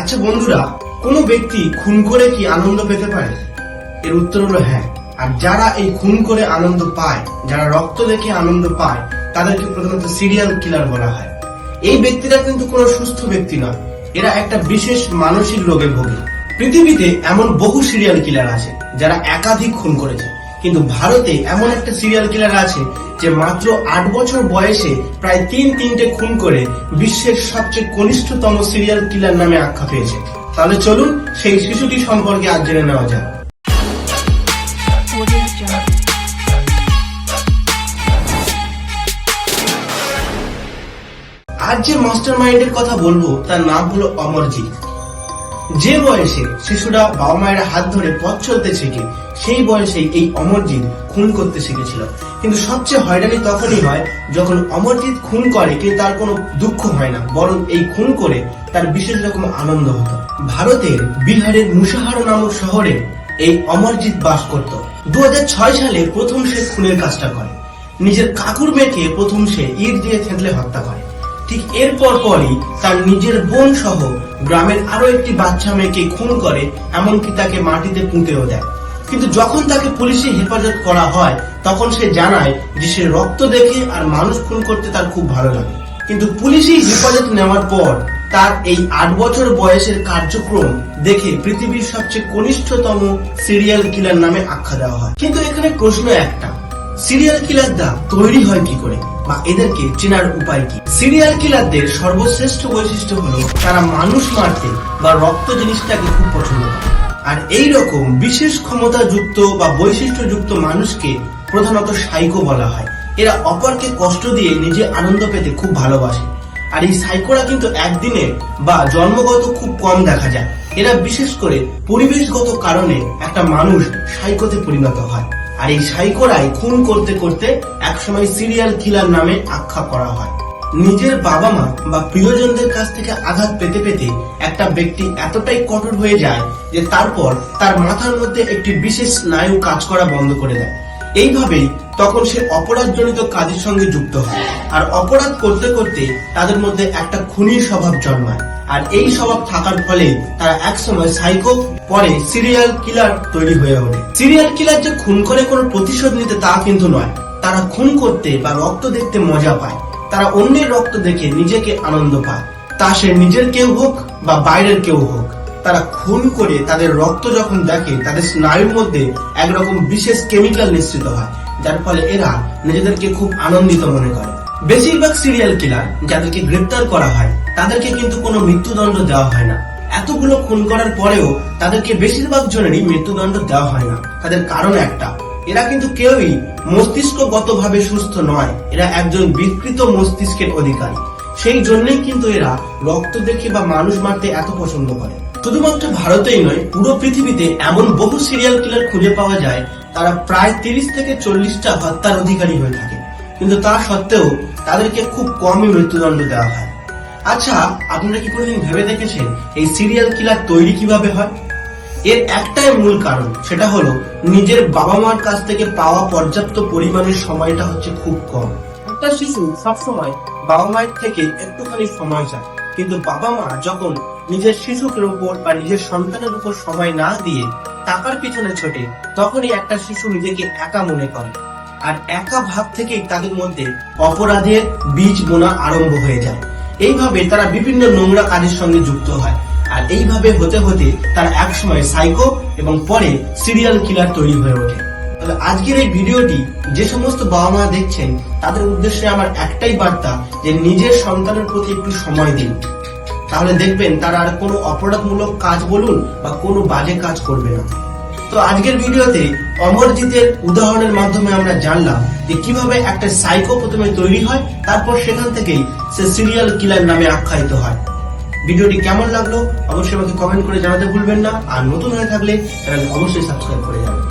আচ্ছা বন্ধুরা, কোনো ব্যক্তি খুন করে কি আনন্দ পেতে পারে? এর উত্তর হলো হ্যাঁ। আর যারা এই খুন করে আনন্দ পায়, যারা রক্ত দেখে আনন্দ পায়, তাদেরকে প্রধানত সিরিয়াল কিলার বলা হয়। এই ব্যক্তিরা কিন্তু কোনো সুস্থ ব্যক্তি নয়। এরা একটা বিশেষ মানসিক রোগে ভোগে। পৃথিবীতে এমন বহু সিরিয়াল কিলার আছে, যারা একাধিক খুন করেছে। কিন্তু ভারতে এমন একটা সিরিয়াল কিলার আছে যে মাত্র আট বছর বয়সে প্রায় তিন তিনটে খুন করে বিশ্বের সবচেয়ে কনিষ্ঠতম সিরিয়াল কিলার নামে আখ্যা পেয়েছে। তাহলে চলুন সেই শিশুটি সম্পর্কে আজ জেনে নেওয়া যাক। আজ যে মাস্টার মাইন্ডের কথা বলব, তার নাম হলো অমরজিৎ। যে বয়সে শিশুরা বাবা মায়ের হাত ধরে পথ চলতে শেখে সেই বয়সে এই অমরজিৎ খুন করতে শিখেছিল। কিন্তু সবচেয়ে হয়রানি তখনই হয় যখন অমরজিৎ খুন করে কিন্তু তার কোনো দুঃখ হয় না, বরং এই খুন করে তার বিশেষ রকম আনন্দ হতো। ভারতের বিহারের মুসাহার নামক শহরে এই অমরজিৎ বাস করত। দু হাজার ছয় সালে প্রথম সে খুনের কাজটা করে। নিজের কাকুর মেয়েকে প্রথম সে ইট দিয়ে থেঁতলে হত্যা করে। ঠিক এরপর পরই তার নিজের বোন সহ গ্রামের আরও একটি বাচ্চা মেয়েকে খুন করে, এমনকি তাকে মাটিতে পুঁতেও দেয়। কিন্তু যখন তাকে পুলিশে হেফাজত করা হয়, তখন সে জানায় যে সে রক্ত দেখে আর মানুষ খুন করতে তার খুব ভালো লাগে। কিন্তু পুলিশি হেফাজত নেওয়ার পর তার এই আট বছর বয়সের কার্যক্রম দেখে পৃথিবীর সবচেয়ে কনিষ্ঠতম সিরিয়াল কিলার নামে আখ্যা দেওয়া হয়। কিন্তু এখানে প্রশ্ন একটা। সিরিয়াল কিলাররা তৈরি হয় কি করে? বা এদেরকে চেনার উপায় কি? সিরিয়াল কিলারদের সর্বশ্রেষ্ঠ বৈশিষ্ট্য হলো তারা মানুষ মারতে বা রক্ত জিনিসটাকে খুব পছন্দ করে। আর এই রকম বিশেষ ক্ষমতাযুক্ত বা বৈশিষ্ট্যযুক্ত মানুষকে প্রধানত সাইকো বলা হয়। এরা অপরকে কষ্ট দিয়ে নিজে আনন্দ পেতে খুব ভালোবাসে। আর এই সাইকোরা কিন্তু একদিনে বা জন্মগত খুব কম দেখা যায়। এরা বিশেষ করে পরিবেশগত কারণে একটা মানুষ সাইকোতে পরিণত হয়। আর এই সাইকোরাই খুন করতে করতে একসময় সিরিয়াল কিলার নামে আখ্যা করা হয়। নিজের বাবা মা বা প্রিয়জনদের কাছ থেকে আঘাত পেতে পেতে একটা ব্যক্তি এতটাই কঠোর হয়ে যায় যে তারপর তার মাথার মধ্যে একটি বিশেষ স্নায়ু কাজ করা বন্ধ করে দেয়। এইভাবেই তখন সে অপরাধজনিত কাজের সঙ্গে যুক্ত হয়। আর অপরাধ করতে করতে তাদের মধ্যে একটা খুনির স্বভাব জন্মায়। আর এই স্বভাব থাকার ফলে তারা একসময় সাইকো, পরে সিরিয়াল কিলার তৈরি হয়ে ওঠে। সিরিয়াল কিলার যে খুন করে কোনো প্রতিশোধ নিতে তা কিন্তু নয়। তারা খুন করতে বা রক্ত দেখতে মজা পায়। তারা অন্যের রক্ত দেখে নিজেকে আনন্দ পায়। তা সে নিজের কেউ হোক বা বাইরের কেউ হোক, তারা খুন করে তাদের রক্ত যখন দেখে, তাদের স্নায়ুর মধ্যে একরকম বিশেষ কেমিক্যাল নিঃসৃত হয়, যার ফলে এরা নিজেদেরকে খুব আনন্দিত মনে করে। বেশিরভাগ সিরিয়াল কিলার যাদেরকে গ্রেপ্তার করা হয়, তাদেরকে কিন্তু কোনো মৃত্যুদণ্ড দেওয়া হয় না। এতগুলো খুন করার পরেও তাদেরকে বেশিরভাগ জনেরই মৃত্যুদণ্ড দেওয়া হয় না। তাদের কারণ একটা এরা কিন্তু কেউই মস্তিষ্কগত ভাবে সুস্থ নয়। এরা একজন বিকৃত মস্তিষ্কের অধিকারী। সেই জন্যই কিন্তু এরা রক্ত দেখে বা মানুষ মারতে এত পছন্দ করে। শুধুমাত্র ভারতেই নয়, পুরো পৃথিবীতে এমন বহু সিরিয়াল কিলার খুঁজে পাওয়া যায়, তারা প্রায় তিরিশ থেকে চল্লিশটা হত্যার অধিকারী হয়ে থাকে। কিন্তু তা সত্ত্বেও তাদেরকে খুব কমই মৃত্যুদণ্ড দেওয়া হয়। আচ্ছা আপনারা কি কোনোদিন ভেবে দেখেছেন এই সিরিয়াল কিলার তৈরি কীভাবে হয়? এর একটাই মূল কারণ, সেটা হলো নিজের বাবা মার কাছ থেকে পাওয়া পর্যাপ্ত পরিমাণের সময়টা হচ্ছে খুব কম। একটা শিশু সবসময় বাবা মায়ের থেকে একটুখানি সময় চায়, কিন্তু বাবা মা যখন নিজের শিশুকের উপর বা নিজের সন্তানের উপর সময় না দিয়ে টাকার পিছনে ছোটে, তখনই একটা শিশু নিজেকে একা মনে করে। আর একা ভাব থেকেই তাদের মধ্যে অপরাধের বীজ বোনা আরম্ভ হয়ে যায়। এইভাবে তারা বিভিন্ন নোংরা কাজের সঙ্গে যুক্ত হয়। এইভাবে হতে হতে তারা একসময় সাইকো এবং পরে সিরিয়াল কিলার তৈরি হয়ে ওঠে। তবে আজকের এই ভিডিওটি যে সমস্ত বাবা মা দেখছেন, তাদের উদ্দেশ্যে আমার একটাই বার্তা যে নিজের সন্তানের প্রতি একটু সময় দিন। তাহলে দেখবেন তারা আর কোনো অপরাধমূলক কাজ বলুন বা কোনো বাজে কাজ করবে না। তো আজকের ভিডিওতে অমরজিতের উদাহরণের মাধ্যমে আমরা জানলাম যে কীভাবে একটা সাইকো প্রথমে তৈরি হয়, তারপর সেখান থেকেই সে সিরিয়াল কিলার নামে আখ্যায়িত হয়। ভিডিওটি কেমন লাগল অবশ্যই আমাকে কমেন্ট করে জানাতে ভুলবেন না। আর নতুন হয়ে থাকলে চ্যানেল অবশ্যই সাবস্ক্রাইব করে যাবেন।